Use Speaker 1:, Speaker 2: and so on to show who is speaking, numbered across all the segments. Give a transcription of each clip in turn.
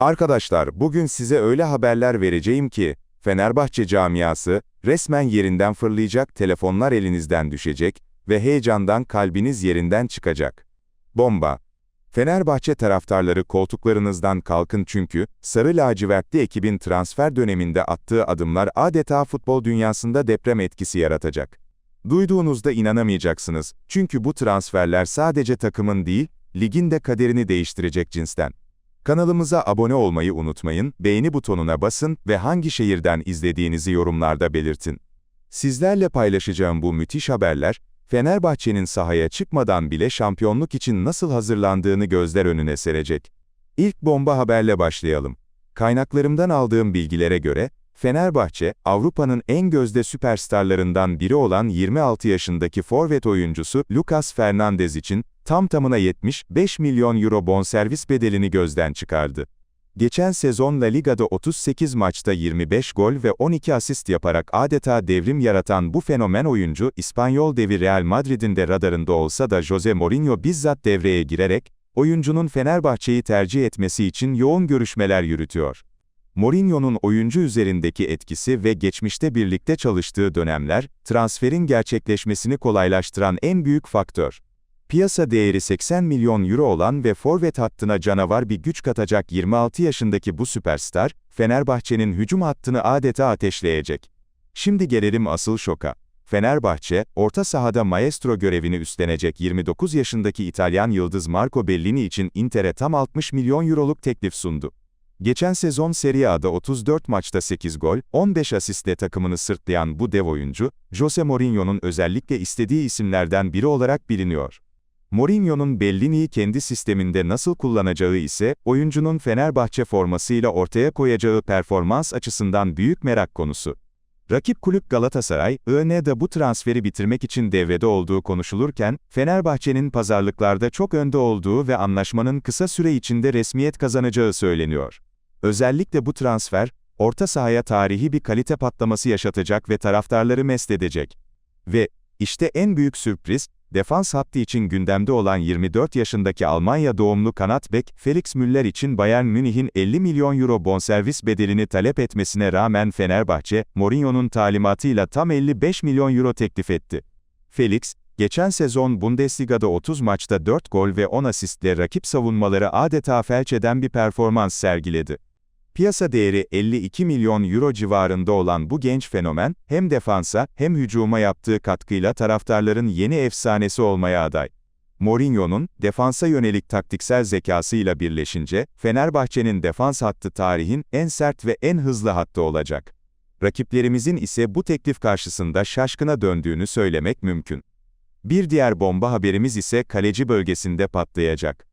Speaker 1: Arkadaşlar, bugün size öyle haberler vereceğim ki, Fenerbahçe camiası, resmen yerinden fırlayacak, telefonlar elinizden düşecek ve heyecandan kalbiniz yerinden çıkacak. Bomba! Fenerbahçe taraftarları koltuklarınızdan kalkın çünkü, sarı lacivertli ekibin transfer döneminde attığı adımlar adeta futbol dünyasında deprem etkisi yaratacak. Duyduğunuzda inanamayacaksınız, çünkü bu transferler sadece takımın değil, ligin de kaderini değiştirecek cinsten. Kanalımıza abone olmayı unutmayın, beğeni butonuna basın ve hangi şehirden izlediğinizi yorumlarda belirtin. Sizlerle paylaşacağım bu müthiş haberler, Fenerbahçe'nin sahaya çıkmadan bile şampiyonluk için nasıl hazırlandığını gözler önüne serecek. İlk bomba haberle başlayalım. Kaynaklarımdan aldığım bilgilere göre, Fenerbahçe, Avrupa'nın en gözde süperstarlarından biri olan 26 yaşındaki forvet oyuncusu Lucas Fernandez için tam tamına 75 milyon euro bonservis bedelini gözden çıkardı. Geçen sezon La Liga'da 38 maçta 25 gol ve 12 asist yaparak adeta devrim yaratan bu fenomen oyuncu, İspanyol devi Real Madrid'in de radarında olsa da Jose Mourinho bizzat devreye girerek, oyuncunun Fenerbahçe'yi tercih etmesi için yoğun görüşmeler yürütüyor. Mourinho'nun oyuncu üzerindeki etkisi ve geçmişte birlikte çalıştığı dönemler, transferin gerçekleşmesini kolaylaştıran en büyük faktör. Piyasa değeri 80 milyon euro olan ve forvet hattına canavar bir güç katacak 26 yaşındaki bu süperstar, Fenerbahçe'nin hücum hattını adeta ateşleyecek. Şimdi gelelim asıl şoka. Fenerbahçe, orta sahada maestro görevini üstlenecek 29 yaşındaki İtalyan yıldız Marco Bellini için Inter'e tam 60 milyon euroluk teklif sundu. Geçen sezon Serie A'da 34 maçta 8 gol, 15 asistle takımını sırtlayan bu dev oyuncu, Jose Mourinho'nun özellikle istediği isimlerden biri olarak biliniyor. Mourinho'nun Bellini'yi kendi sisteminde nasıl kullanacağı ise, oyuncunun Fenerbahçe formasıyla ortaya koyacağı performans açısından büyük merak konusu. Rakip kulüp Galatasaray, INE'de bu transferi bitirmek için devrede olduğu konuşulurken, Fenerbahçe'nin pazarlıklarda çok önde olduğu ve anlaşmanın kısa süre içinde resmiyet kazanacağı söyleniyor. Özellikle bu transfer, orta sahaya tarihi bir kalite patlaması yaşatacak ve taraftarları mest edecek. Ve, işte en büyük sürpriz, defans hattı için gündemde olan 24 yaşındaki Almanya doğumlu kanat bek, Felix Müller için Bayern Münih'in 50 milyon euro bonservis bedelini talep etmesine rağmen Fenerbahçe, Mourinho'nun talimatıyla tam 55 milyon euro teklif etti. Felix, geçen sezon Bundesliga'da 30 maçta 4 gol ve 10 asistle rakip savunmaları adeta felç eden bir performans sergiledi. Piyasa değeri 52 milyon euro civarında olan bu genç fenomen, hem defansa hem hücuma yaptığı katkıyla taraftarların yeni efsanesi olmaya aday. Mourinho'nun, defansa yönelik taktiksel zekasıyla birleşince, Fenerbahçe'nin defans hattı tarihin en sert ve en hızlı hattı olacak. Rakiplerimizin ise bu teklif karşısında şaşkına döndüğünü söylemek mümkün. Bir diğer bomba haberimiz ise kaleci bölgesinde patlayacak.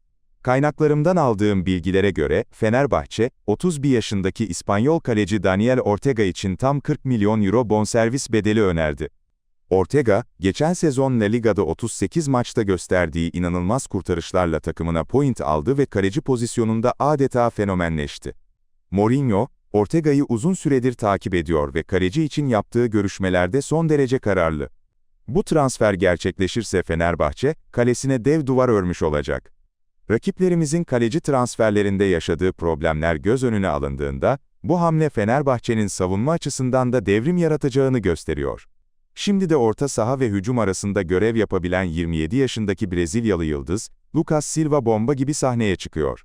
Speaker 1: Kaynaklarımdan aldığım bilgilere göre, Fenerbahçe, 31 yaşındaki İspanyol kaleci Daniel Ortega için tam 40 milyon euro bonservis bedeli önerdi. Ortega, geçen sezon La Liga'da 38 maçta gösterdiği inanılmaz kurtarışlarla takımına point aldı ve kaleci pozisyonunda adeta fenomenleşti. Mourinho, Ortega'yı uzun süredir takip ediyor ve kaleci için yaptığı görüşmelerde son derece kararlı. Bu transfer gerçekleşirse Fenerbahçe, kalesine dev duvar örmüş olacak. Rakiplerimizin kaleci transferlerinde yaşadığı problemler göz önüne alındığında, bu hamle Fenerbahçe'nin savunma açısından da devrim yaratacağını gösteriyor. Şimdi de orta saha ve hücum arasında görev yapabilen 27 yaşındaki Brezilyalı yıldız, Lucas Silva bomba gibi sahneye çıkıyor.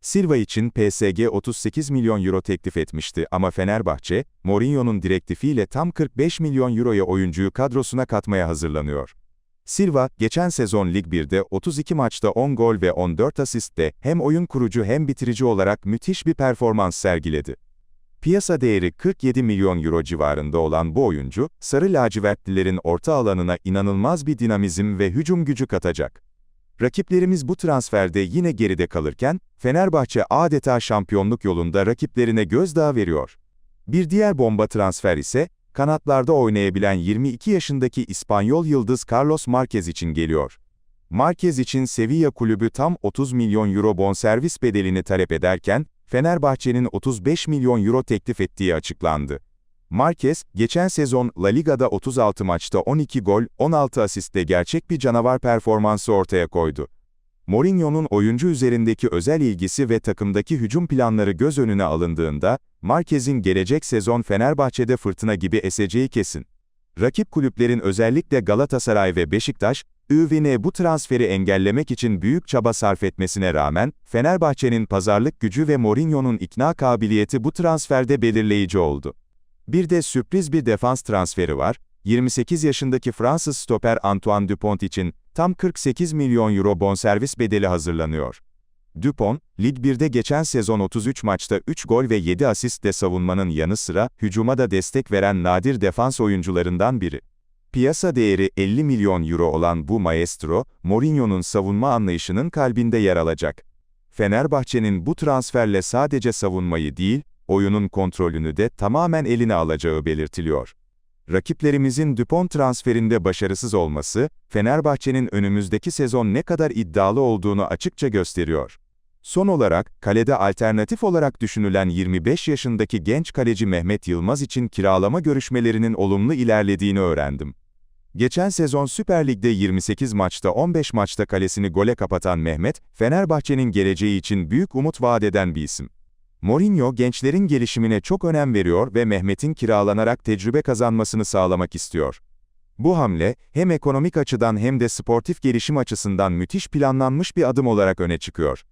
Speaker 1: Silva için PSG 38 milyon euro teklif etmişti ama Fenerbahçe, Mourinho'nun direktifiyle tam 45 milyon euroya oyuncuyu kadrosuna katmaya hazırlanıyor. Silva, geçen sezon Lig 1'de 32 maçta 10 gol ve 14 asistle hem oyun kurucu hem bitirici olarak müthiş bir performans sergiledi. Piyasa değeri 47 milyon euro civarında olan bu oyuncu, sarı lacivertlilerin orta alanına inanılmaz bir dinamizm ve hücum gücü katacak. Rakiplerimiz bu transferde yine geride kalırken, Fenerbahçe adeta şampiyonluk yolunda rakiplerine gözdağı veriyor. Bir diğer bomba transfer ise, kanatlarda oynayabilen 22 yaşındaki İspanyol yıldız Carlos Marquez için geliyor. Marquez için Sevilla kulübü tam 30 milyon euro bonservis bedelini talep ederken, Fenerbahçe'nin 35 milyon euro teklif ettiği açıklandı. Marquez, geçen sezon La Liga'da 36 maçta 12 gol, 16 asistle gerçek bir canavar performansı ortaya koydu. Mourinho'nun oyuncu üzerindeki özel ilgisi ve takımdaki hücum planları göz önüne alındığında, Marquez'in gelecek sezon Fenerbahçe'de fırtına gibi eseceği kesin. Rakip kulüplerin özellikle Galatasaray ve Beşiktaş, ÜVN bu transferi engellemek için büyük çaba sarf etmesine rağmen, Fenerbahçe'nin pazarlık gücü ve Mourinho'nun ikna kabiliyeti bu transferde belirleyici oldu. Bir de sürpriz bir defans transferi var, 28 yaşındaki Fransız stoper Antoine Dupont için tam 48 milyon euro bonservis bedeli hazırlanıyor. Dupont, Lig 1'de geçen sezon 33 maçta 3 gol ve 7 asistle savunmanın yanı sıra hücuma da destek veren nadir defans oyuncularından biri. Piyasa değeri 50 milyon euro olan bu maestro, Mourinho'nun savunma anlayışının kalbinde yer alacak. Fenerbahçe'nin bu transferle sadece savunmayı değil, oyunun kontrolünü de tamamen eline alacağı belirtiliyor. Rakiplerimizin Dupont transferinde başarısız olması, Fenerbahçe'nin önümüzdeki sezon ne kadar iddialı olduğunu açıkça gösteriyor. Son olarak, kalede alternatif olarak düşünülen 25 yaşındaki genç kaleci Mehmet Yılmaz için kiralama görüşmelerinin olumlu ilerlediğini öğrendim. Geçen sezon Süper Lig'de 28 maçta 15 maçta kalesini gole kapatan Mehmet, Fenerbahçe'nin geleceği için büyük umut vaat eden bir isim. Mourinho gençlerin gelişimine çok önem veriyor ve Mehmet'in kiralanarak tecrübe kazanmasını sağlamak istiyor. Bu hamle, hem ekonomik açıdan hem de sportif gelişim açısından müthiş planlanmış bir adım olarak öne çıkıyor.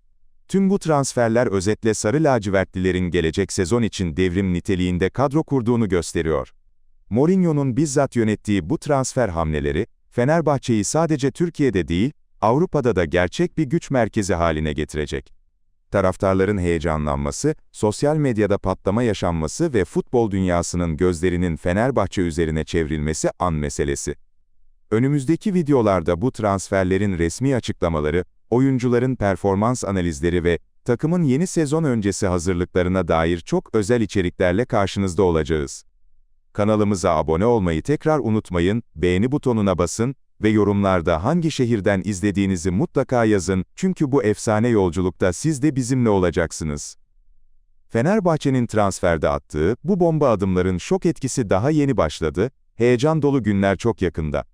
Speaker 1: Tüm bu transferler özetle Sarı Lacivertlilerin gelecek sezon için devrim niteliğinde kadro kurduğunu gösteriyor. Mourinho'nun bizzat yönettiği bu transfer hamleleri, Fenerbahçe'yi sadece Türkiye'de değil, Avrupa'da da gerçek bir güç merkezi haline getirecek. Taraftarların heyecanlanması, sosyal medyada patlama yaşanması ve futbol dünyasının gözlerinin Fenerbahçe üzerine çevrilmesi an meselesi. Önümüzdeki videolarda bu transferlerin resmi açıklamaları, oyuncuların performans analizleri ve takımın yeni sezon öncesi hazırlıklarına dair çok özel içeriklerle karşınızda olacağız. Kanalımıza abone olmayı tekrar unutmayın, beğeni butonuna basın ve yorumlarda hangi şehirden izlediğinizi mutlaka yazın, çünkü bu efsane yolculukta siz de bizimle olacaksınız. Fenerbahçe'nin transferde attığı bu bomba adımların şok etkisi daha yeni başladı, heyecan dolu günler çok yakında.